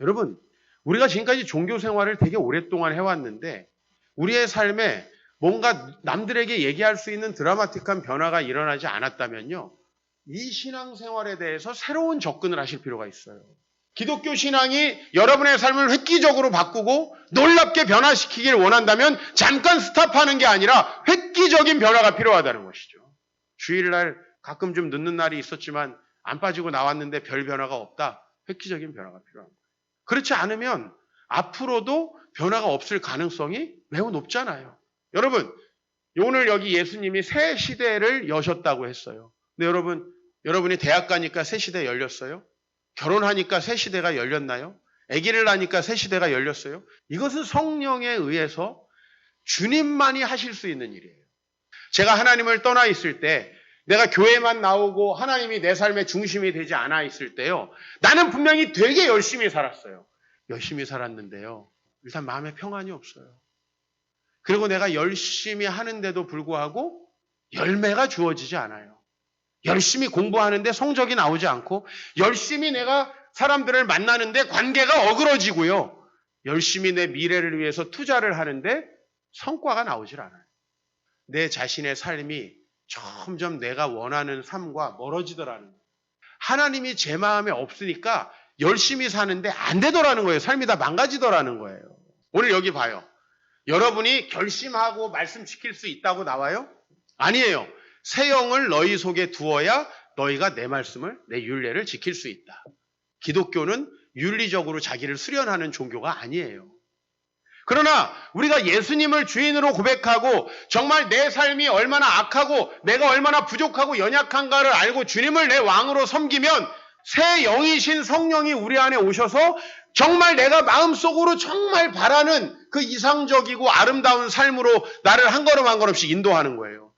여러분, 우리가 지금까지 종교 생활을 되게 오랫동안 해왔는데 우리의 삶에 뭔가 남들에게 얘기할 수 있는 드라마틱한 변화가 일어나지 않았다면요. 이 신앙 생활에 대해서 새로운 접근을 하실 필요가 있어요. 기독교 신앙이 여러분의 삶을 획기적으로 바꾸고 놀랍게 변화시키길 원한다면 잠깐 스탑하는 게 아니라 획기적인 변화가 필요하다는 것이죠. 주일날 가끔 좀 늦는 날이 있었지만 안 빠지고 나왔는데 별 변화가 없다. 획기적인 변화가 거예요. 그렇지 않으면 앞으로도 변화가 없을 가능성이 매우 높잖아요. 여러분, 오늘 여기 예수님이 새 시대를 여셨다고 했어요. 근데 여러분, 여러분이 대학 가니까 새 시대 열렸어요? 결혼하니까 새 시대가 열렸나요? 아기를 낳으니까 새 시대가 열렸어요? 이것은 성령에 의해서 주님만이 하실 수 있는 일이에요. 제가 하나님을 떠나 있을 때 내가 교회만 나오고 하나님이 내 삶의 중심이 되지 않아 있을 때요. 나는 분명히 되게 열심히 살았어요. 열심히 살았는데요. 일단 마음에 평안이 없어요. 그리고 내가 열심히 하는데도 불구하고 열매가 주어지지 않아요. 열심히 공부하는데 성적이 나오지 않고 열심히 내가 사람들을 만나는데 관계가 어그러지고요. 열심히 내 미래를 위해서 투자를 하는데 성과가 나오질 않아요. 내 자신의 삶이 점점 내가 원하는 삶과 멀어지더라는 거예요. 하나님이 제 마음에 없으니까 열심히 사는데 안 되더라는 거예요. 삶이 다 망가지더라는 거예요. 오늘 여기 봐요. 여러분이 결심하고 말씀시킬 수 있다고 나와요? 아니에요. 새 영을 너희 속에 두어야 너희가 내 말씀을, 내 윤례를 지킬 수 있다. 기독교는 윤리적으로 자기를 수련하는 종교가 아니에요. 그러나 우리가 예수님을 주인으로 고백하고 정말 내 삶이 얼마나 악하고 내가 얼마나 부족하고 연약한가를 알고 주님을 내 왕으로 섬기면 새 영이신 성령이 우리 안에 오셔서 정말 내가 마음속으로 정말 바라는 그 이상적이고 아름다운 삶으로 나를 한 걸음 한 걸음씩 인도하는 거예요.